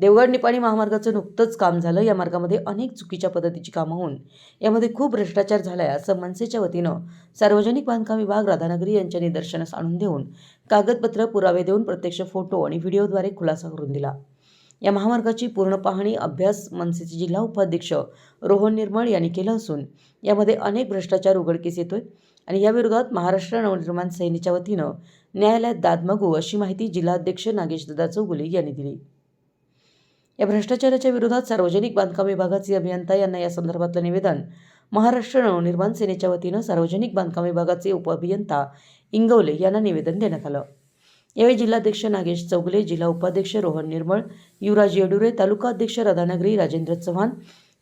देवगड निपाणी महामार्गाचं नुकतंच काम झालं. या मार्गामध्ये अनेक चुकीच्या पद्धतीची कामं होऊन यामध्ये खूप भ्रष्टाचार झाला आहे असं मनसेच्या वतीनं सार्वजनिक बांधकाम विभाग राधानगरी यांच्या निदर्शनास आणून देऊन कागदपत्र पुरावे देऊन प्रत्यक्ष फोटो आणि व्हिडिओद्वारे खुलासा करून दिला. या महामार्गाची पूर्ण पाहणी अभ्यास मनसेचे जिल्हा उपाध्यक्ष रोहन निर्मळ यांनी केलं असून यामध्ये अनेक भ्रष्टाचार उघडकीस येतोय आणि याविरोधात महाराष्ट्र नवनिर्माण सेनेच्या वतीनं न्यायालयात दाद मागू अशी माहिती जिल्हाध्यक्ष नागेश दादा चौगुले यांनी दिली. या भ्रष्टाचाराच्या विरोधात सार्वजनिक बांधकाम विभागाचे अभियंता यांना या संदर्भातलं निवेदन. महाराष्ट्र नवनिर्माण सेनेच्या वतीनं सार्वजनिक बांधकाम विभागाचे उपअभियंता इंगवले यांना निवेदन देण्यात आलं. यावेळी जिल्हाध्यक्ष नागेश चौगले जिल्हा उपाध्यक्ष रोहन निर्मळ युवराज येडुरे तालुका अध्यक्ष राधानगरी राजेंद्र चव्हाण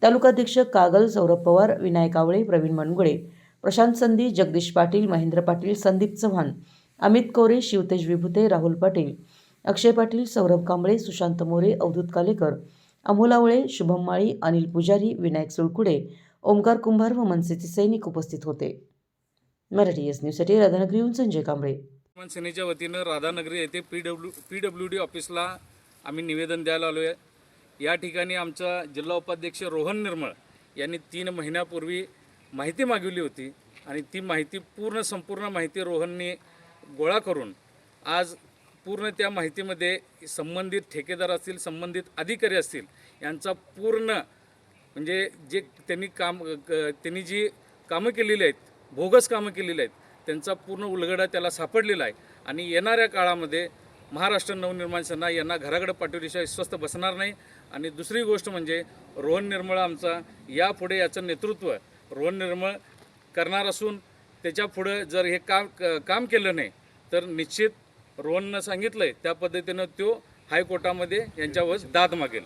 तालुकाध्यक्ष कागल सौरभ पवार विनायक आवळे प्रवीण मनगुळे प्रशांत संधी जगदीश पाटील महेंद्र पाटील संदीप चव्हाण अमित कोरे शिवतेज विभुते राहुल पाटील अक्षय पाटील सौरभ कांबळे सुशांत मोरे अवधूत कालेकर अमोल आवळे शुभम माळी अनिल पुजारी विनायक सुळकुडे ओमकार कुंभार व मनसेचे सैनिक उपस्थित होते. मराठी एस न्यूजसाठी राधानगरीहून संजय कांबळे. मनसेनेच्या वतीनं राधानगरी येथे P W P W D ऑफिसला आम्ही निवेदन द्यायला आलो आहे या ठिकाणी आमचा जिल्हा उपाध्यक्ष रोहन निर्मळ यांनी तीन महिन्यापूर्वी माहिती मागवली होती आणि ती माहिती पूर्ण संपूर्ण माहिती रोहनने गोळा करून आज पूर्ण त्या माहितीमध्ये संबंधित ठेकेदार असतील संबंधित अधिकारी असतील यांचा पूर्ण म्हणजे जे त्यांनी काम क- त्यांनी जी कामं केलेली आहेत बोगस कामं केलेली आहेत त्यांचा पूर्ण उलगडा त्याला सापडलेला आहे. आणि येणाऱ्या काळामध्ये महाराष्ट्र नवनिर्माण सेना यांना घराकडे पाठवल्याशिवाय स्वस्थ बसणार नाही. आणि दुसरी गोष्ट म्हणजे रोहन निर्मळ आमचा यापुढे याचं नेतृत्व रोहन निर्मळ करणार असून त्याच्या पुढं जर हे काम क- काम केलं नाही तर निश्चित रोहननं सांगितलं आहे त्या पद्धतीनं तो हायकोर्टामध्ये यांच्यावर दाद मागेल.